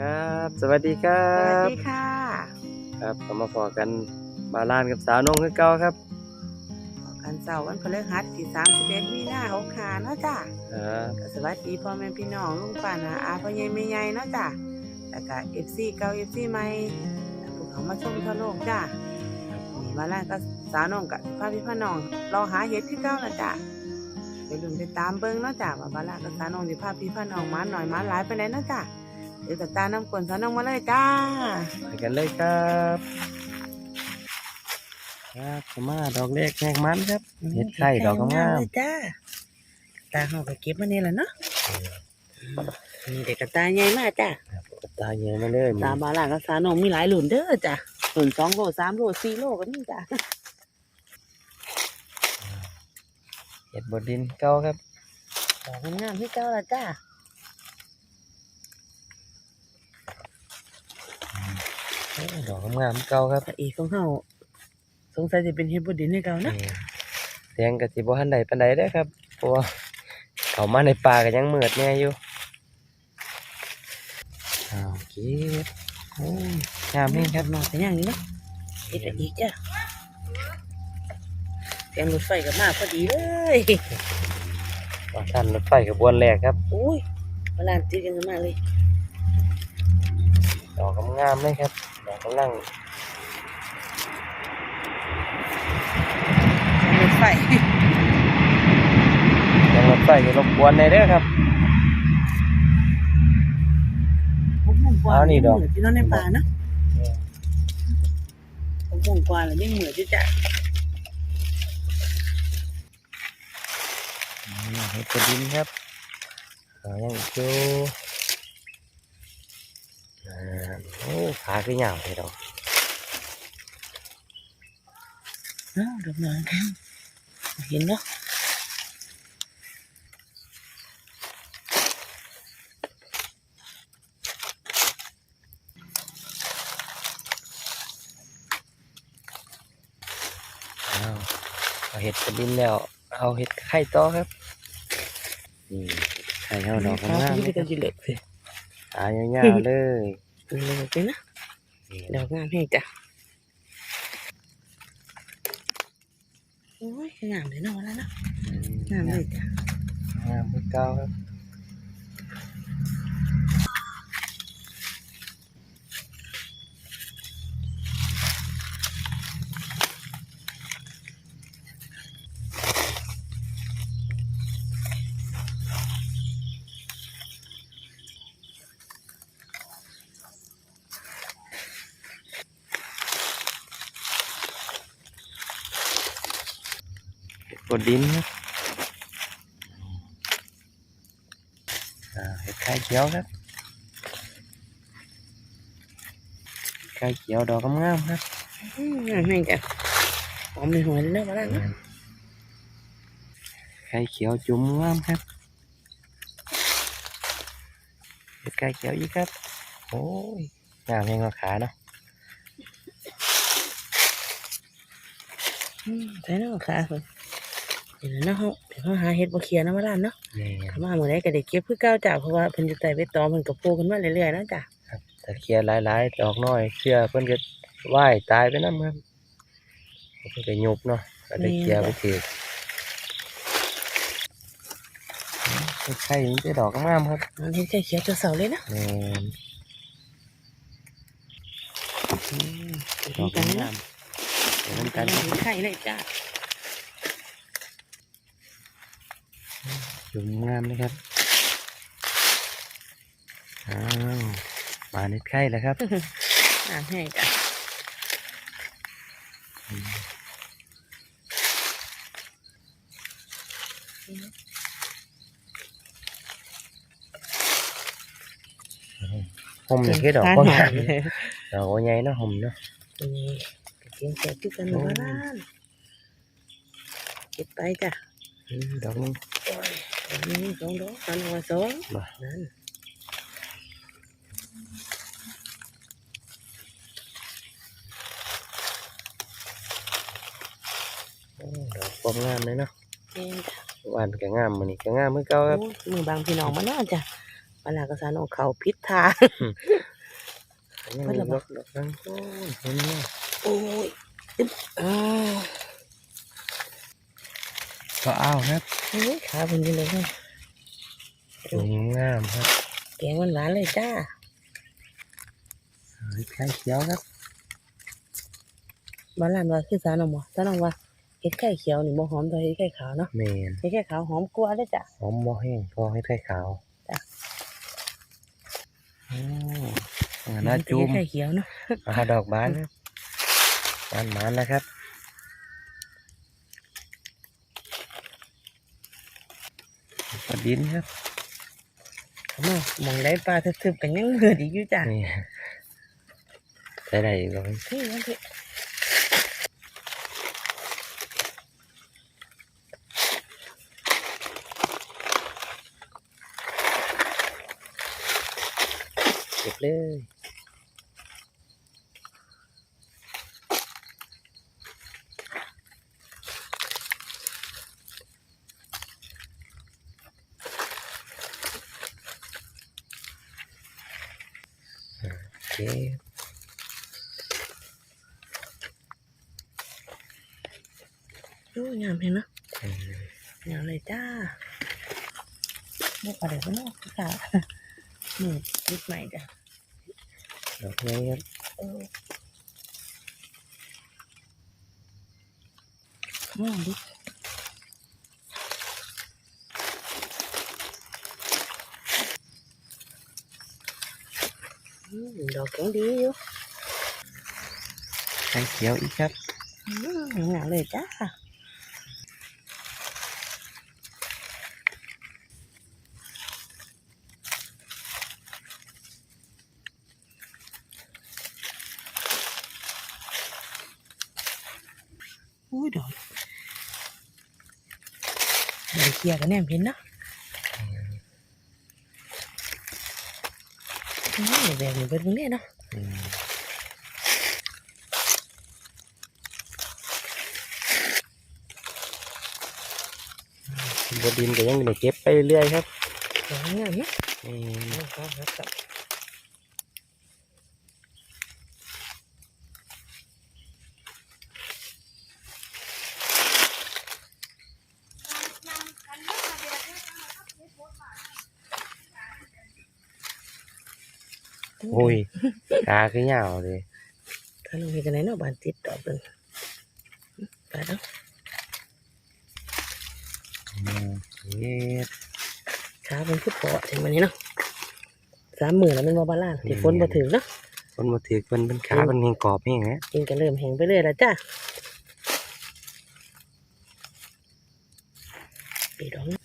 ครับ สวัสดีครัสวัสบ ดีค่ะ ครับก็มาพอกันมาลานกับสาวนงคือเก่าครับออกกันเสาร์วันพฤหัสที่31มีนาหกขาเนาะจ้ะครับก็สวัสดีพ่อแม่พี่น้องลุงป้านาอาพ่อใหญ่แม่ใหญ่เนาะจ้ะแล้วก็ FC เก่า FC ใหม่พวกเขามาชมทั่วโลกจ้ะนี่มาแล้วก็สาวน้องกับพาพี่พ่อน้องรอหาเห็ดที่เก่าละจ้ะไปลุ้นไปตามเบิ่งเนาะจ้ะว่าบาลากับสาวน้องสิพาพี่พ่อน้องมาหน่อยมาหลายไปไหนใดเนาะจ้ะ เดี๋ยวจะตามน้ำกวนสาวน้องมาเลยจ้าไปกันเลยครับครับสมาดอกเล็กแหกมันครับเห็ดไข่ดอกงามเลยจ้าตาเขาก็เก็บมาเนี่ยแหละเนาะนี่เด็กกระตายใหญ่มากจ้าๆครับตาเยอะมาเลยตาบาลานกับสาวนองมีหลายหลุนเด้อจ้ะหลุนสองโลสามโลสี่โลก็มีจ้ะเห็ดบดดินเก่าครับดอกงามๆที่เจ้าละจ้า โอ้ ดอกงามๆเก่าครับพระเอกของเขาสงสัยจะเป็นเฮดบดินให้เก่านะนี่แดงกะสิบ่ทันใดปานใดเด้อครับเพราะว่าเขามาในป่าก็ยังมืดแน่อยู่อ้าวเก็บโอ้ยงามแม่ครับนอกแต่อย่างนี้เนาะเฮ็ดอีกจ้ะแกงรถไฟกับมาพอดีเลยว่าท่านรถไฟขบวนแรกครับอุ้ยบาลานติดกันมาเลยดอกงามๆเลยครับ ดอกกำลังรถไฟยังรถไฟจะรบกวนในเด้อครับ พวกมุ่งกว่าเอานี่ดอกเหมือนที่นอนในป่าเนาะพวกมุ่งกว่าแล้วไม่เหมือนที่จะนี่เห็ดกระดินครับดอกยังอีกอยู่อ่า โอ้ขาคือเหยาวเลยดอกเนาะดอกนางเห็นเนาะอ้าวเอาเห็ดกระดินแล้ว เอาเห็ดไข่ต่อครับ นี่ไข่เอาดอกข้าวงามที่ๆเป็นจิเล็กสิ ตายาวๆเลยเลยเป็นนะนี่ดอกงามให้จ้ะโอ้ยงามเลยเนาะแล้วเนาะงามเลยจ้ะงามคือเก่าครับ กดดินครับอ่าเห็ดไข่เขียวครับไข่เขียวดอกงามๆครับอืมงามให้ เลยเนาะแล้วเนาะไข่เขียวจุ่มงามครับเห็ดไข่เขียวอีกครับโอ้ยงามยังเอาขาเนาะอืมใช่เนาะค่ะเพิ่นเดี๋ยวเนาะเฮาเดี๋ยวเฮาหาเห็ดบ่เขียนนะว่าล่ะเนาะนี่ถ้ามามื้อใดก็ได้เก็บคือเก่าจ้ะเพราะว่าเพิ่นอยู่ใต้ใบตองเพิ่นก็โผล่ขึ้นมาเรื่อยๆเนาะจ้ะแต่เคลียร์หลายๆดอกน้อยเคลียร์เพิ่นก็ว่ายตายไปน้ำครับเพิ่นก็ยุบเนาะก็ได้เคลียร์ไปถือเห็ดไข่มันจะดอกงามครับมันเห็ดไข่เขียวตัวเสาเลยนะแม่นอืมดอกกันงานะมเดี๋ยวน้ำกักันนเห็ดไข่เลยจ้ะจุ่มงามเลยครับ อ้าวมาเน็ดไข่แล้วครับงามให้จ้ะห่มนี่คือดอกทานบ่หงามเลยดอกบ่ใหญ่เนาะห่มเนาะนี่เก็บแกะที่กันมาล้านเก็บไปจ้ะอืมดอกนึงอั นนี้สองดอกสามดอกสองมานั่นโอ้ดอกบ่งามเลยเนาะเองจ้ะวันก็งามมื้อนี้ก็งามเหมือนเก่าครับ โอ้ยมือบางพี่น้องมาเนาะจ้ะเวลากระสานของเขาพิษทางยังเพิ่นมีละดบ่อกดอกนั่งโอ้ยเห็นไหม โอ้ยอึ๊บอ่า ก็อ้าวครับโอ้ยขาเพิ่นอยู่เลยเนาะสวยงามครับแกงหวานๆเลยจ้าเฮ้ยไข่เขียวครับบ้านหลานว่าคือสาวน้องบ่สาวน้องว่าเฮ็ดไข่เขียวนี่บ่หอมเท่าเฮ็ดไข่ขาวเนาะแมนเฮ็ดไข่ขาวหอมกว่าเด้อจ้ะหอมบ่แห้งพอให้ไข่ขาวจ้ะโอ้อ่าน่าจุ่มเฮ็ดไข่เขียวเนาะอาดอกบานครับบานบานแล้วครับปลา ดินครับมองมองได้ปลาทึบๆกันยังเหลือดีอยู่จ้ะนี่ได้ได้อีกแล้วนี่นั่นสิเก็บเลย โอเคโอ้ยงามเห็นเนาะอืมงามเลยจ้าบ่อะไรบ่เนาะค่ะนี่นิดใหม่จ้ะดอกนี้ครับเออมองดิอืมดอกแข็งดีอยู่ไข่เขียวอีกครับอืมงามเลยจ้าอุ้ยด อกเดี๋ยวเคลียร์กันแน่เห็นเนาะอืมเดี๋ยว แบบนี้เป็นตรงนี้เนาะอืมบดินก็ยังได้เก็บไปเรื่อยๆครับดอกงามเนาะนี่ครับครับ โอ้ยกาคือเหงาเลยถ้าลงไปกันไหนเนาะบานติดดอกเป็นไปเนาะอืมเฮ็ดขาเป็นคือเปาะถึงมันนี้เนาะสามหมื่นแล้วมันบ่บาลานซ์ที่ฝนบ่ถึงเนาะคนมาถือเป็นเป็นขาเป็นเฮงกรอบเฮงฮะกินก็เริ่มแห้งไปเรื่อยแล้วจ้าปีดอกนะ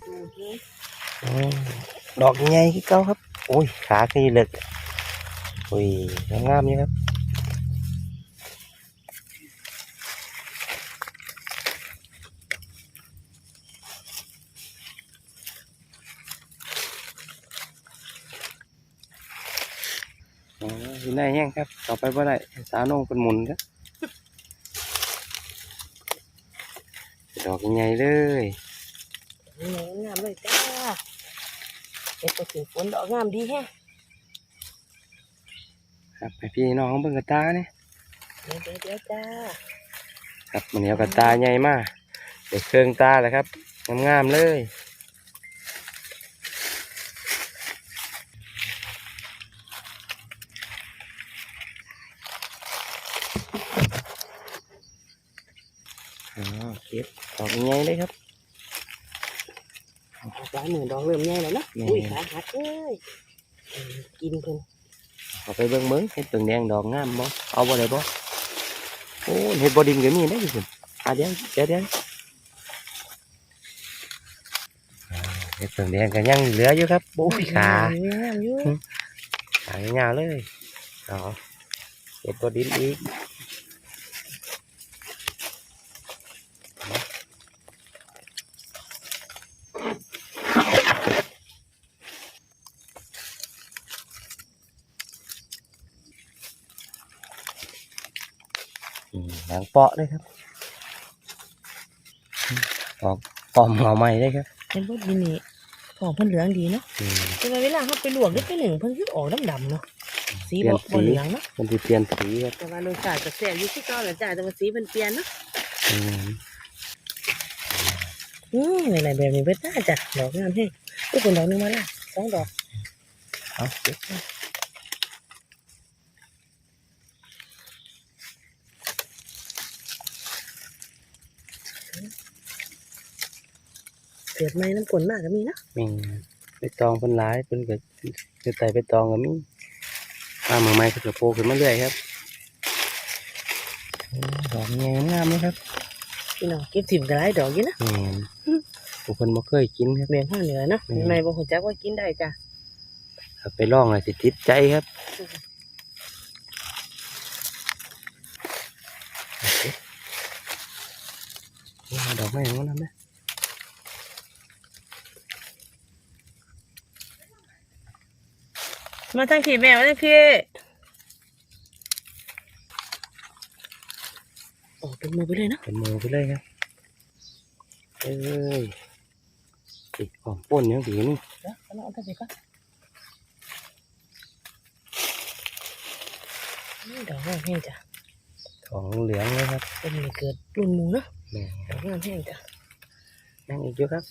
โอเค อืม ดอกใหญ่คือเก่าครับ โอ้ย ขาคือเลึกโอ้ยงามๆอยู่ครับอ๋ออยู่ได้แห้งครับ ต่อไปว่าได้สาวน้องเป็นมุนครับดอกใหญ่เลยงามเลยจ้า เด็กก็ถึงฝนดอกงามดีแฮะครับไปพี่น้องเบิ่งกระตาเนี่ยเดี๋ยวเดี๋ยวเดี๋ยวจ้าครับมันเอากระตาใหญ่มากเด็กเครื่องตาเลยครับงามๆเลย อ๋อเก็บดอกใหญ่เลยครับ สามหมื่นดอกเริ่มใหญ่แล้วเนาะแม่อุ้ยขาหักเอ้ยเออกินเพิ่นเอาไปเบิ่งเบิ่งเห็ดเปิงแดงดอกงามบ่เอาบ่ได้บ่โอ้เห็ดบ่ดินก็มีได้อยู่พุ่นอะเดี๋ยวเดี๋ยวเดี๋ยวอ่าเห็ดเปิงแดงก็ยังเหลืออยู่ครับโอ้ยขางามอยู่ขายาวๆเลยเอาเห็ดบ่ดินอีก งเปาะเลยครับออกปอมเอาใหม่เลยครับเห็นบ่ดินนี่ของเพิ่นเหลืองดีเนาะอืมแต่ว่าเวลาเฮาไปลวกหรือไปหนึ่งเพิ่นคือออกดำๆเนาะสีเปลี่ยบ่นสีบ่เหลืองเนาะมันสิเปลี่ยนสีครับแต่ว่ารสชาติก็แซ่บอยู่คือเก่าแหละจ้าแต่ว่าสีเพิ่นเปลี่ยนเนาะอืมอืมหลายๆแบบนี้เบิดน่าจ้ะดอกงามแฮงอุ้ยเพิ่นดอกหนึงมาละสองดอกเอาเก็บ กิดใหม่น้ำกลนมากก็มีเนาะมีไปตองเพิ่นหลายเพิ่นก็คือไต่ไปตองก็มีมาเมื่อใหม่ก็จะโผล่ขึ้นมาเรื่อยครับอืมดอกใหญ่งามเลยครับพี่น้องเก็บถิ่มก็หลายดอกอยู่นะแม่นผู้คนบ่เคยกินครับแม่งภาคเหนือเนาะอืมใหม่ๆบ่ฮู้จักว่ากินได้จ้ะถ้าไปลองเลยสิติดใจครับนี่มาดอกไม้ของมันนะ มาทางพี่แม่มาทางพี่ออกเป็นมือไปเลยเนาะเป็นมือไปเลยครับเอ้ยติดของป่นอย่างดีนี่เดี๋ยวเอาเอาทางพี่ก่อนนี่ดอกงามแห้งจ้ะของเหลืองเลยครับเป็นนี่เกิดรุ่นหมูเนาะแม่ดอกงามแห้งจ้ะยังอีกอยู่ครับ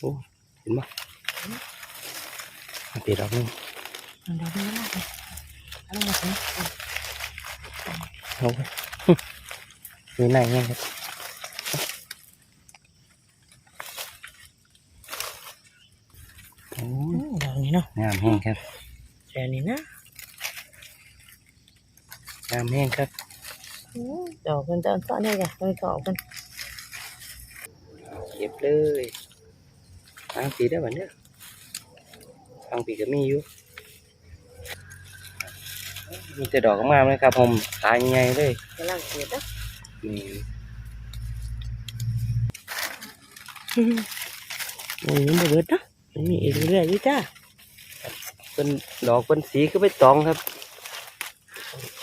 โอ้เห็นไหมมันติดดอกนึงมันดอกนี้มากเลยเอาลงมาสิเอาไปมีไหนยังครับโอ้อืยมดอกนี้เนาะงามแห้งครับแต่นี่นะงามแห้งครับอืมดอกมันจะซ่อนได้จ้ะมันก็ออกกันเก็บเลยทาง ปีได้แบบเนี้ยทางปีก็มีอยู่มีแต่ดอกงามเลยครับผมตายใหญ่ๆเลยกำลังเกิดนะนี่โอ้ยยังบ่เบิดนะมันมีอีกเรื่อยๆจ้าเป็นดอกเป็นสีก็ไปตองครับ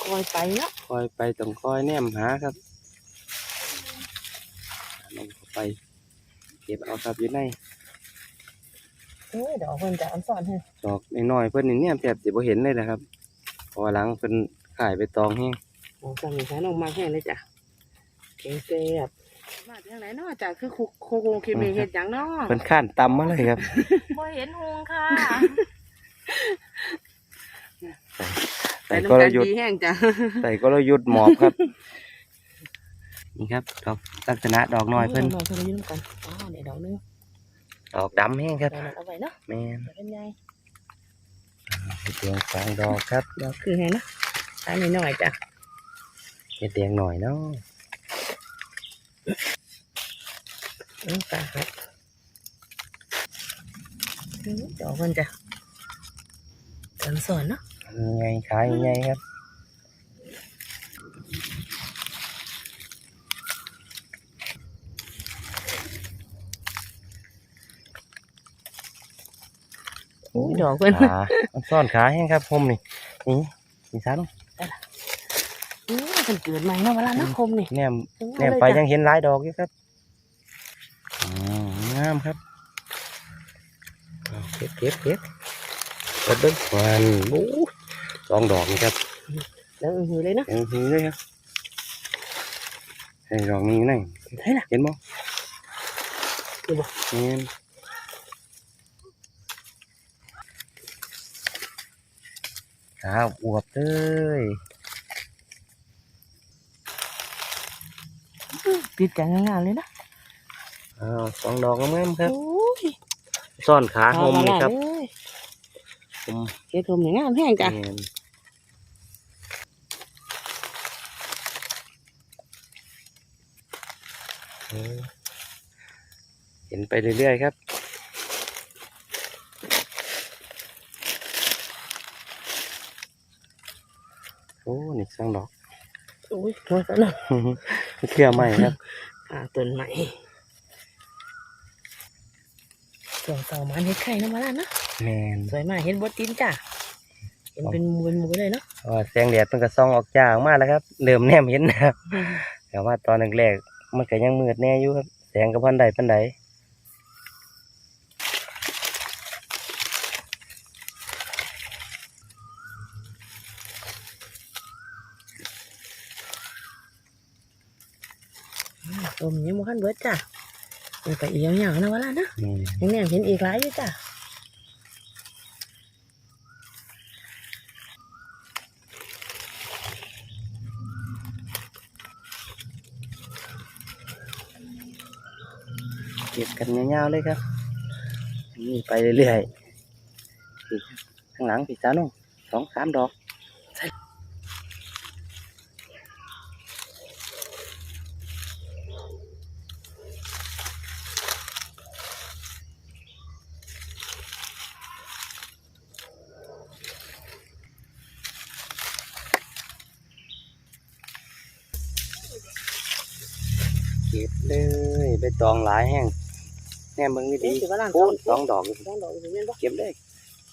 คอยไปเนาะคอยไปต้องคอยแนมหาครับลงไป เก็บเอาครับอยู่ใน อ้ยดอกมันจะอันซ่อนให้ดอกน้อยๆเพิ่นนี่เนี่ยแทบสิบ่เห็นเลยนะครับเพอหลังเพิ่นขายไปตองแห้งโอ้สั่งใช้น้องมาแห้งเลยจ้ะเก่งเสียบมาจากไหนเนาะจ้ะคือโคโคโกงเคมีเฮ็ดหยังเนาะเพิ่นข้านตำมาเลยครับบ่เห็นหงค่ะใส่แต่กน้ำลตาลยุทธ์ดีแห้งจ้ะใส่กลยุทธ์หมอบครับนี่ครับดอกลักษณะดอกน้อยเพิ่นน้อยเพิ่นยืมกันอ๋อเนี่ยดอกนึง ดอกดำแห้งครับดอกนั้นเอาไว้เนาะแม่นเดี๋ยวเป็นไงเห็ดแดงสองดอกครับดอกคือไงเนาะอันนี้หน่อยจ้ะเห็ดแดงหน่อยเนาะอืมตาครับอืมดอกมันจ้ะกันสอนเนาะยังไงขายยังไงครับ ดอกเพิ่นขามันซ่อนขาแห้งครับผมนี่นี่นี่ซะเนาะอืมเพิ่นเกิดใหม่เนาะเวลาเนาะคมนี่แนมอืแนมไปเอาเลยัจ้ะงเห็นหลายดอกอยู่ครับอืมงามครับเอาเก็บเก็บเก็บกดเบิ้งวันบู๊สองดอกนี่ครับแล้วอือหือเลยเนาะยังหิงเลยครับไอ้ดอกนี้นั่นเฮ้ยล่ะเห็นบ่ดูบ่เห็น ขาวอวบเลยติดกันงามๆเลยนะอ้าวสองดอกงามๆครับโอ้ยซ่อนขาหมนี่ครับเอาละเลยผมเฮ็ดผมนี่งามแห้งจ้ะเห็นเออเห็นไปเรื่อยๆครับ โอ้นี่สองดอกโอ้ยหัวซะเนาะเคลียร์ใหม่ครับอ่าต้นใหม่ส่วนเสามันเฮ็ดไข่เนาะมาล้านเนาะแมนสวยมากเห็นบดตีนจ้ะเห็นเป็นหมูเป็นหมูเลยเนาะเพราะว่าแสงแดดมันก็ส่องออกจ้าออกมาแล้วครับเริ่มแนมเห็นนะครับแต่ว่าตอนแรกๆมันก็ยังมืดแน่อยู่ครับแสงก็พันใดพันใด ต้มยังบ่คัน เบิดจ้ะมันก็อีกยาวๆนะว่าล่ะนะนี่ยังแนมเห็นอีกหลายอยู่จ้ะเก็บกันยาวๆเลยครับนี่ไปเรื่อยๆอีกข้างหลังพี่สาวน้องสองสามดอก เก็บเลยไป ตองหลายแห้งแน่มึงนี่ดีสิว่าล่ะโอ้ยสองดอกนี่สองดอกอยู่แม่นบ่เก็บเลย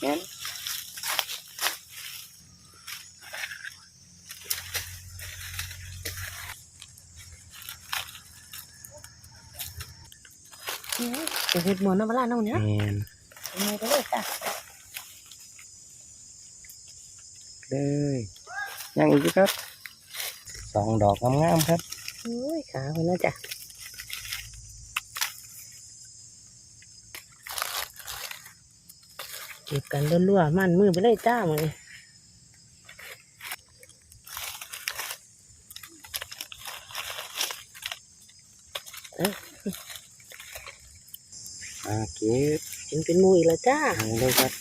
แม่นจะเฮ็ดหมอนนะว่าล่ะน้องเนี่ยแม่นเอาไปเลยจ้ะเลยยังอีกอยู่ครับสองดอกงามๆครับโอ้ยขาเพิ่นนะจ้ะ ก็บกันรัวๆมันมือไปเลยจ้ามื้อนี้อ่าเก็บเห็นเป็นหมูอีกแล้วจ้าเอาเลยครับ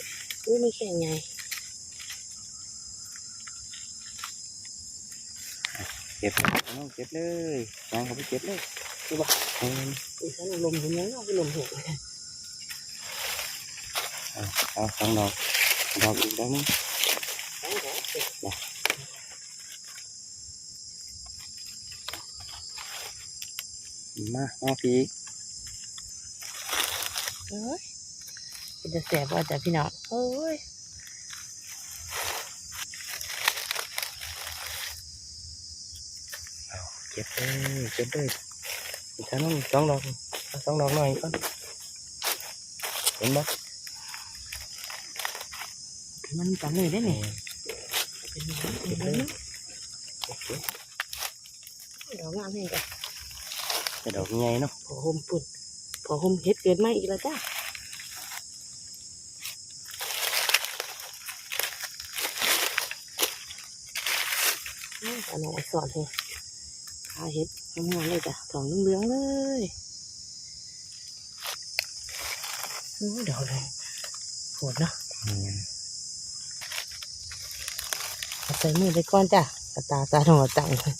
อู้ไม่แข็งไงเก็บน้องเก็บเลยยังเขาไปเก็บเลยดูบ่แม่นอุ้ยฉันลมเห็นยังเนาะเป็นลมเห็นเอา เอาสองดอกดอกอีกดอกหนึงมาเอาพี่อีกเอ้ยเป็นจะแสบว่าจ้ะพี่น้องโอ้ยเก็บเลยเก็บเลยอีกครั้งหนึงสองดอกเอาสองดอกหน่อยก่อนเห็นบ่มั นจำเลยได้ไหมแม่นเป็นยังไงเก็บเเลยโอเคดอกงามให้จ้ะแต่ดอกใหญ่เนาะพอห่มปุ่นพอห่มเฮ็ดเกิดมาอีกแล้วจ้ะนี่อันน้องสอนเลยขาเฮ็ดงามๆเลยจ้ะทองเหลืองๆเลยโอ้ยดอกเลยปวดเนาะแม่นเอา ใส่มือไปก่อนจ้ะกระตาตาหนอจังเลย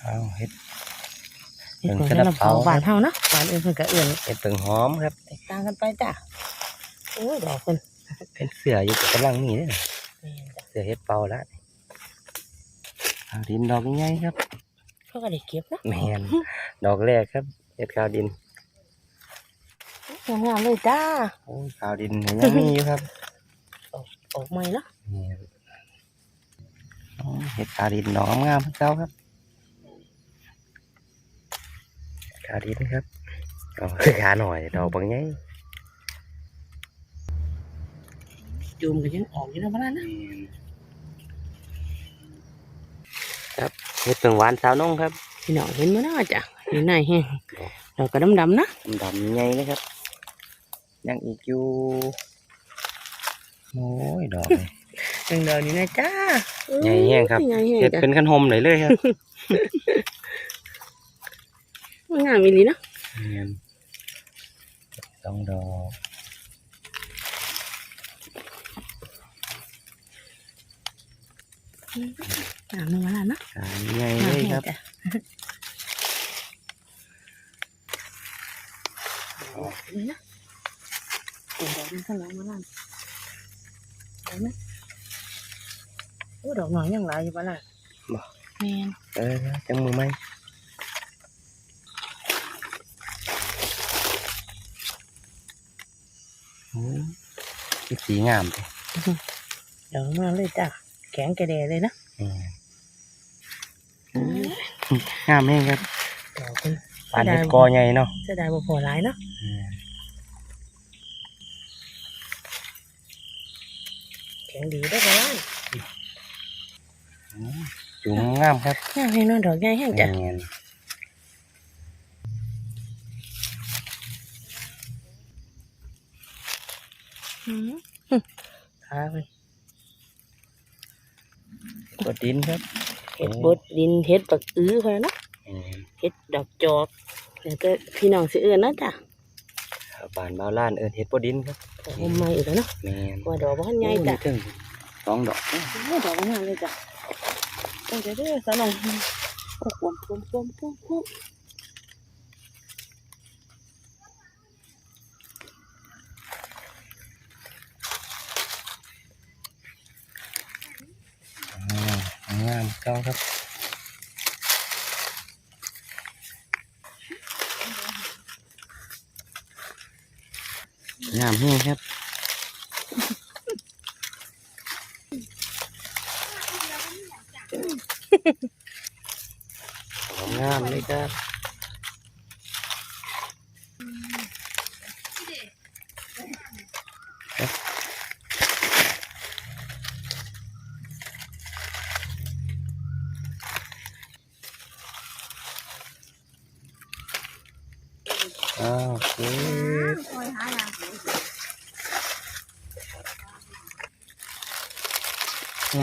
เอาเห็ดเฮ็ดเป็นของกระเราเป๋าเผาบานเฮาเนาะบานอื่นเพิ่นก็เอื่นเห็ดเปิงหอมครับแตกต่างกันไปจ้ะโอ้ยดอกเพิ่นเป็นเสืออยู่กับกำลังมีเนี่ยแม่นจ้ะเสือเห็ดเป่าแล้วเอาดินดอกใหญ่ๆครับเขาก็ได้เก็บเนาะแมนดอกแรกครับเห็ดขาวดินงามๆเลยจ้าโอ้ยขาวดินยังมีอยู่ครับ ออกใหม่เนาะแม่นโอ้ยเห็ดขาวดินดอกงามๆเจ้าครับขาวดินครับเอาขาหน่อยดอกบางใหญ่จูมก็ยังออกอยู่นะบ้านนะครับเห็ดเปิงหวานสาวนงครับพี่น้องเห็นมั้ยเนาะจ้ะอยู่ในแห้งดอกก็ดำๆนะดำๆใหญ่เลยครับยังอีกอยู่ โอ้ยดอกนี่ยังดอกนี่นะจ้าใหญ่แห้งครับใหญ่แห้งเห็ดจ้ะเป็นขันหมเลยเลยครับงามอีหลีเนาะแม่นสองดอกงามเลยบ้านนะสามใหญ่งามเลยแห้งครับจ้ะนี่นะเห็นดอกนี้ข้างหลังบ้าน เห็นไหมโอ้ดอกหน่อยยังหลายอยู่บ้านแม่นเออจังมือไหมอืมที่สีงามเลยเดี๋ยวมาเลยจ้ะแข็งกระเดะเลยนะอืมงามเองครับดอกมันปานเห็ดกอใหญ่เนาะจะได้บ่พอหลายเนาะ อืม ข็งดีได้อบ่ล่ะจุ๋มงามครับงามให้นอนดอกใหญ่แห้งจ้ะเงี้ยอืมขามันกดดินครับเฮ็ดบดดินเฮ็ดปักอื้อพอเนาะอืมเฮ็ดดอกจอกแล้วก็พี่น้องสิเอื้อนเนาะจ้ะบานบาวล้านเอินเห็ดปดินครับ ผมใหม่อีกแล้วเนาะแม่นว่าดอกบ่ทันใหญ่จ้ะโอ้นี่ถึงสองดอกโอ้ดอกงามเลยจ้ะตั้งใจเด้อสาวน้องโอ้ควมควมควมควมควมอ่างามเก้าครับามแห้งครับ ของงามเลยครับอ้าวโอเค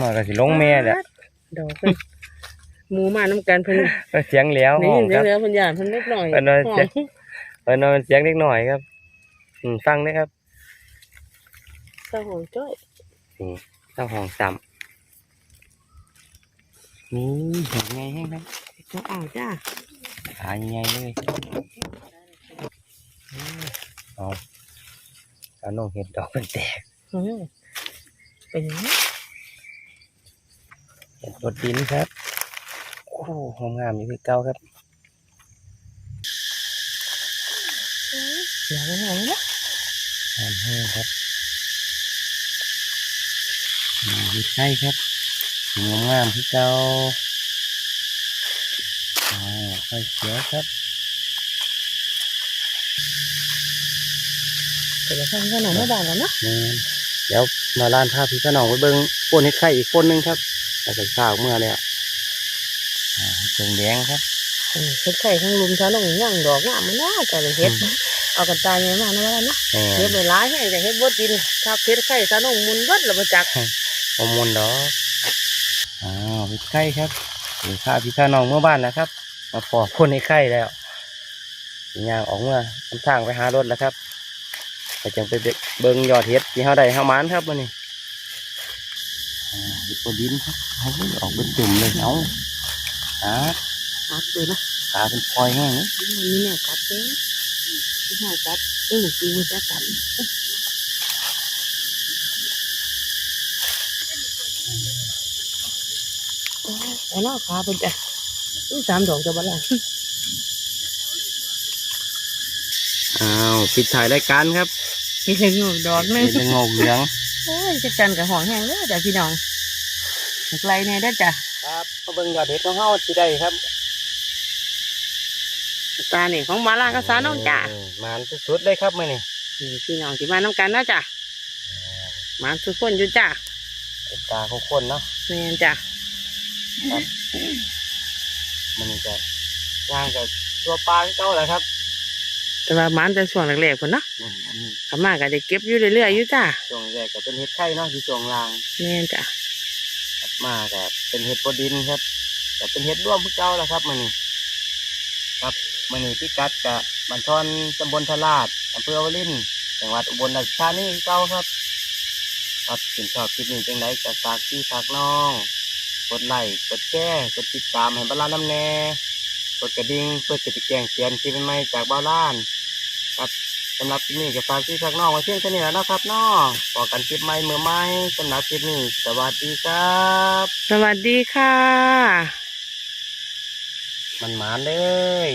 มาก็สิลงแม่แหละดอกเพิ่นหมูมาน้ำกันเพิ่นเสียงแหล้วนี่ห้องเดี๋คยวรับเดี๋ยวเพิ่นย่านเพิ่นเล็กหน่อยเพิ่นว่าห้อจะงเออนอนเสียงเล็กหน่อยครับ อืมฟังนะครับเศร้าของจ้อยนี่เจ้าห้องต่ำนี่เห็นไงแห้งครับก็อ้าวจ้าขาใหญ่ๆเลยอืมเอาเอาน้องเห็ดดอกเป็นแตกอืมเป็นหยัง เห็ดบดดินครับ โอ้โหหอมงามอยู่คือเก่าครับเดี๋ยวมันเอาเนาะหอมแห้งครับมาดูใช่ครับงามงามคือเก่าอ่าค่อยเขียวครับเดี๋ยวเราทำขนมไม่บานแล้วเนาะนี่เดี๋ยวมาล้านภาพพี่ขนองไปเบิ้งป้นเห็ดไข่อีกป้นหนึงครับ แล้วก็ข้าวเมื่อแล้วอ่าเชิงแดงครับเออเฮ็ดไข่ข้างลุมซะลงย่างดอกงามมันน่าจะเลยเฮ็ดเอากระต่ายใหญ่มานะว่านะแหเฮ็ดมไปหลายให้แต่เฮ็ดบ่ดินถ้าเฮ็ดไข่ซะลงมุนเบิดแล้วบ่จักฮอร์โมนดอกอ้าวเห็ดไข่ครับหรือข้าวพี่ขนองเมื่อบ้านนะครับ มาปอกพ่นเห็ดไข่แล้วสิย่างออกเมื่อทำทางไปหารถแล้วครับไปจังไปเบิ้งยอดเห็ดที่เฮาได้เฮามานครับวันนี้อ่า เห็ดปดินครับเอาไว้ออกเป็นจุ่มเลยเอาอ่าอัดเลยเนาะขาเป็นพลอยแห้งนี่มันมีแนวกัดเด้อที่หากัดเอ้ยกูจะกัดโอ้ยเอาเนาะขาเพิ่นจ้ะอุ้ยสามดอกจะบ่ล่ะอ้าวปิดถ่ายรายการครับมีถึงดอกหนึงเป็นงอกเหลือง โอ้ยจะกันกับหองแห้งเลยจ้ะพี่น้องไกลแน่ได้อจ้ะครับมาเบิ่งยอดเห็ดของเฮาสิได้ครับตานี่ของมาลาก็สาน้องจ้ะเออมานสุดๆเลยครับมื้อนี้นี่พี่น้องที่มาน้ำกันนะจ้ะมาทุกคนอยู่จ้ะเป็นตาของคนเนาะแม่นจ้ะมันนี้จะย่างกับตัวปลาคือเก่าแหละครับ แต่ว่ามันแต่ช่วงแรกๆพุ่นเนาะอืมอันนี้ขมาก็ได้เก็บอยู่เรื่อยๆอยู่จ้ะช่วงแรกก็เป็นเห็ดไข่เนาะที่ช่วงล่างแม่นจ้ะถัดมาก็เป็นเห็ดบดินครับก็เป็นเห็ดร่วมคือเก่าแหละครับมื้อนี้ครับมื้อนี้พิกัดกับบันทอนตำบลทลาดอำเภอวลินจังหวัดอุบลราชธานีคือเก่าครับ ครับถึงชอบคลิปนี้จังไดก็ฝากพี่ฝากน้องกดไลค์กดแชร์กดติดตามให้บ้านล้านน้ำแน่กดกระดิ่งเพื่อจะไปแจ้งเตือนคลิปใหม่ๆจากบ้านล้าน ครับสำหรับคลิปนี้ก็ฝากพี่ฝากน้องไว้เพียงเท่านี้แล้วนะครับน้อพอกันคลิปใหม่เมื่อใหม่สำหรับคลิปนี้สวัสดีครับ สวัสดีค่ะ มันหมานเลย